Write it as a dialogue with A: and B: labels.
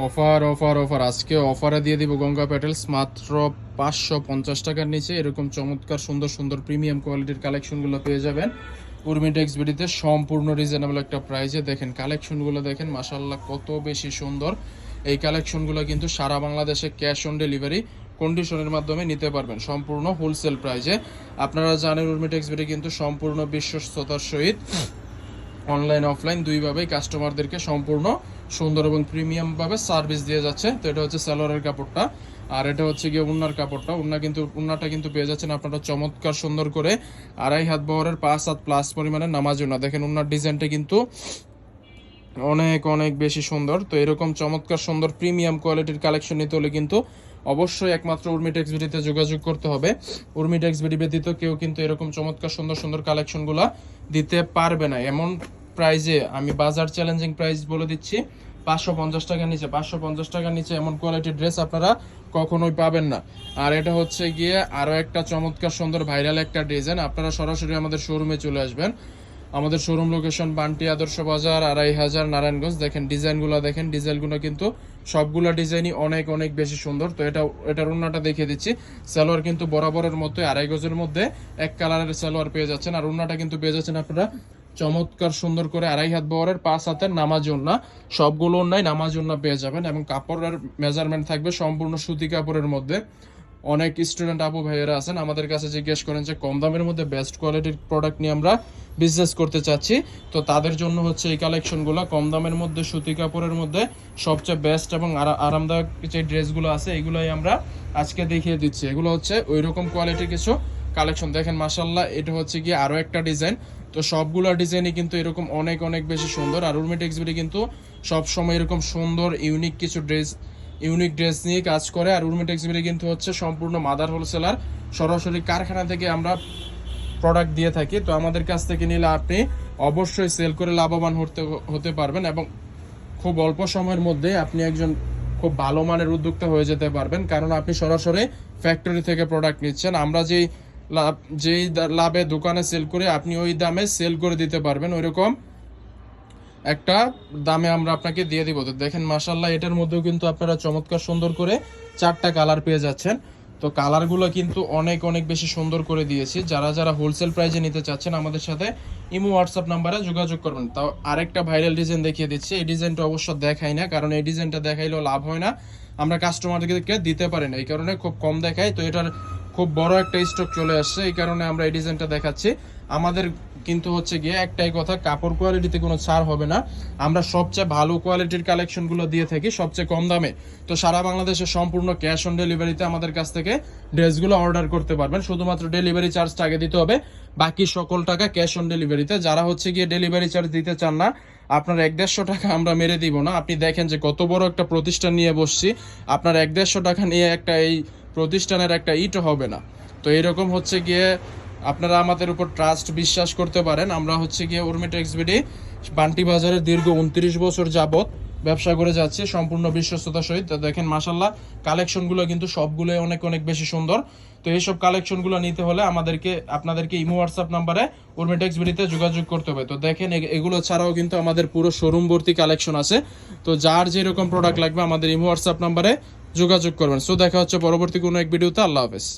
A: Offer offer offer আজকে অফারে দিয়ে দিব গঙ্গা প্যাটেলস মাত্র পাঁচশো পঞ্চাশ টাকার নিচে। এরকম চমৎকার, সুন্দর সুন্দর প্রিমিয়াম কোয়ালিটির কালেকশনগুলো পেয়ে যাবেন। উর্মিটেক্স বিডিতে সম্পূর্ণ রিজনেবল একটা প্রাইসে দেখেন। কালেকশনগুলো দেখেন মাসাল্লাহ কত বেশি সুন্দর। এই কালেকশনগুলো কিন্তু সারা বাংলাদেশে ক্যাশ অন ডেলিভারি কন্ডিশনের মাধ্যমে নিতে পারবেন, সম্পূর্ণ হোলসেল প্রাইজে আপনারা জানেন উর্মিটেক্স বিডি কিন্তু সম্পূর্ণ বিশ্বস্ততার সহিত। অনলাইন অফলাইন দুইভাবেই কাস্টমারদেরকে সম্পূর্ণ সুন্দর এবং প্রিমিয়াম ভাবে সার্ভিস দিয়ে যাচ্ছে। তো এটা হচ্ছে সালোয়ারের কাপড়টা। আর এটা হচ্ছে গিয়ে উন্নার কাপড়টা। উন্না কিন্তু, উন্নাটা কিন্তু পেয়ে যাচ্ছেন আপনারা চমৎকার সুন্দর করে আড়াই হাত বহরের পাঁচ হাত প্লাস পরিমাণে নামাজ উন্না। দেখেন উন্নার ডিজাইনটা কিন্তু অনেক অনেক বেশি সুন্দর। তো এরকম চমৎকার সুন্দর প্রিমিয়াম কোয়ালিটির কালেকশন নিতে হলে কিন্তু অবশ্যই একমাত্র উর্মিটেক্স বিডিতে যোগাযোগ করতে হবে। উর্মিটেক্স বিডি ব্যতীত কেউ কিন্তু এরকম চমৎকার সুন্দর সুন্দর কালেকশনগুলো দিতে পারবে না। এমন প্রাইজে আমি বাজার চ্যালেঞ্জিং প্রাইস বলে দিচ্ছি। পাঁচশো পঞ্চাশ টাকার নিচে, পাঁচশো পঞ্চাশ টাকার নিচে এমন কোয়ালিটির ড্রেস আপনারা কখনোই পাবেন না। আর এটা হচ্ছে গিয়ে আরও একটা চমৎকার সুন্দর ভাইরাল একটা ডিজাইন আপনারা সরাসরি আমাদের শোরুমে চলে আসবেন। আমাদের শোরুম লোকেশন বান্টি আদর্শ বাজার, আড়াই হাজার নারায়ণগঞ্জ। দেখেন ডিজাইনগুলো দেখেন ডিজাইনগুলো কিন্তু সবগুলো ডিজাইনই অনেক অনেক বেশি সুন্দর। তো এটা, এটার উন্নাটা দেখিয়ে দিচ্ছি। সালোয়ার কিন্তু বরাবরের মতো আড়াই গজের মধ্যে এক কালারের সালোয়ার পেয়ে যাচ্ছেন। আর উন্নাটা কিন্তু পেয়ে যাচ্ছেন আপনারা চমৎকার সুন্দর করে আড়াই হাত বহরের, পাঁচ হাতের নামাজ উন্না সবগুলো উন্নায় নামাজ উন্না পেয়ে যাবেন এবং কাপড়ের মেজারমেন্ট থাকবে সম্পূর্ণ সুতি কাপড়ের মধ্যে। অনেক স্টুডেন্ট আপু ভাইয়েরা আছেন, আমাদের কাছে জিজ্ঞেস করেন যে কম দামের মধ্যে বেস্ট কোয়ালিটির প্রোডাক্ট নিয়ে আমরা বিজনেস করতে চাচ্ছি। তো তাদের জন্য হচ্ছে এই কালেকশনগুলো কম দামের মধ্যে সুতি কাপড়ের মধ্যে সবচেয়ে বেস্ট এবং আরা- আরামদায়ক যে ড্রেসগুলো আছে, এগুলোই আমরা আজকে দেখিয়ে দিচ্ছি। এগুলো হচ্ছে ওই রকম কোয়ালিটির কিছু কালেকশন। দেখেন মাসাল্লাহ এটা হচ্ছে কি আরও একটা ডিজাইন। তো সবগুলো ডিজাইনই কিন্তু এরকম অনেক অনেক বেশি সুন্দর। আর উর্মি টেক্সবিটি কিন্তু সবসময় এরকম সুন্দর ইউনিক কিছু ড্রেস ইউনিক ড্রেস নিয়ে কাজ করে। আর উর্মি টেক্সবিটি কিন্তু হচ্ছে সম্পূর্ণ মাদার হোলসেলার। সরাসরি কারখানা থেকে আমরা প্রোডাক্ট দিয়ে থাকি। তো আমাদের কাছ থেকে নিলে আপনি অবশ্যই সেল করে লাভবান হতে হতে পারবেন এবং খুব অল্প সময়ের মধ্যে আপনি একজন খুব ভালো মানের উদ্যোক্তা হয়ে যেতে পারবেন। কারণ আপনি সরাসরি ফ্যাক্টরি থেকে প্রোডাক্ট নিচ্ছেন। আমরা যেই লাভ, যেই লাভে দোকানে সেল করে আপনি ওই দামে সেল করে দিতে পারবেন ওইরকম একটা দামে আমরা আপনাকে দিয়ে দিব। তো দেখেন মাসাল্লাহ এটার মধ্যেও কিন্তু আপনারা চমৎকার সুন্দর করে চারটা কালার পেয়ে যাচ্ছেন। তো কালারগুলো কিন্তু অনেক অনেক বেশি সুন্দর করে দিয়েছি। যারা যারা হোলসেল প্রাইজে নিতে চাচ্ছেন, আমাদের সাথে ইমো হোয়াটসঅ্যাপ নাম্বারে যোগাযোগ করবেন। তাও আরেকটা ভাইরাল ডিজাইন দেখিয়ে দিচ্ছি। এই ডিজাইনটা অবশ্য দেখাই না, কারণ এই ডিজাইনটা দেখাইলেও লাভ হয় না। আমরা কাস্টমারদেরকে দিতে পারি না, এই কারণে খুব কম দেখাই। তো এটার খুব বড় একটা স্টক চলে আসছে, এই কারণে আমরা এই ডিজাইনটা দেখাচ্ছি। আমাদের কিন্তু হচ্ছে গিয়ে একটাই কথা, কাপড় কোয়ালিটিতে কোনো ছাড় হবে না। আমরা সবচেয়ে ভালো কোয়ালিটির কালেকশনগুলো দিয়ে থাকি সবচেয়ে কম দামে। তো সারা বাংলাদেশে সম্পূর্ণ ক্যাশ অন ডেলিভারিতে আমাদের কাছ থেকে ড্রেসগুলো অর্ডার করতে পারবেন। শুধুমাত্র ডেলিভারি চার্জটা আগে দিতে হবে, বাকি সকল টাকা ক্যাশ অন ডেলিভারিতে যারা হচ্ছে গিয়ে ডেলিভারি চার্জ দিতে চান না, আপনার এক দেড়শো টাকা আমরা মেরে দিব না। আপনি দেখেন যে কত বড় একটা প্রতিষ্ঠান নিয়ে বসছি। আপনার এক দেড়শো টাকা নিয়ে একটা এই প্রতিষ্ঠানের একটা ইট হবে না। তো এরকম হচ্ছে গিয়ে আপনারা আমাদের উপর ট্রাস্ট বিশ্বাস করতে পারেন। আমরা হচ্ছে গিয়ে উর্মিটা এক্সবিডি বান্টি বাজারে দীর্ঘ উনত্রিশ বছর যাবত ব্যবসা করে যাচ্ছে, সম্পূর্ণ বিশ্বস্ততার সহিত। দেখেন মাসাল্লাহ কালেকশনগুলো কিন্তু সবগুলোই অনেক অনেক বেশি সুন্দর। তো এইসব কালেকশনগুলো নিতে হলে আমাদেরকে, আপনাদেরকে ইমো হোয়াটসঅ্যাপ নাম্বারে উর্মিটেক্স বিডিতে যোগাযোগ করতে হবে। তো দেখেন এগুলো ছাড়াও কিন্তু আমাদের পুরো শোরুম ভর্তি কালেকশন আছে। তো যার যেরকম প্রোডাক্ট লাগবে আমাদের ইমো হোয়াটসঅ্যাপ নাম্বারে যোগাযোগ করবেন। সো দেখা হচ্ছে পরবর্তী কোনো এক ভিডিওতে। আল্লাহ হাফেজ।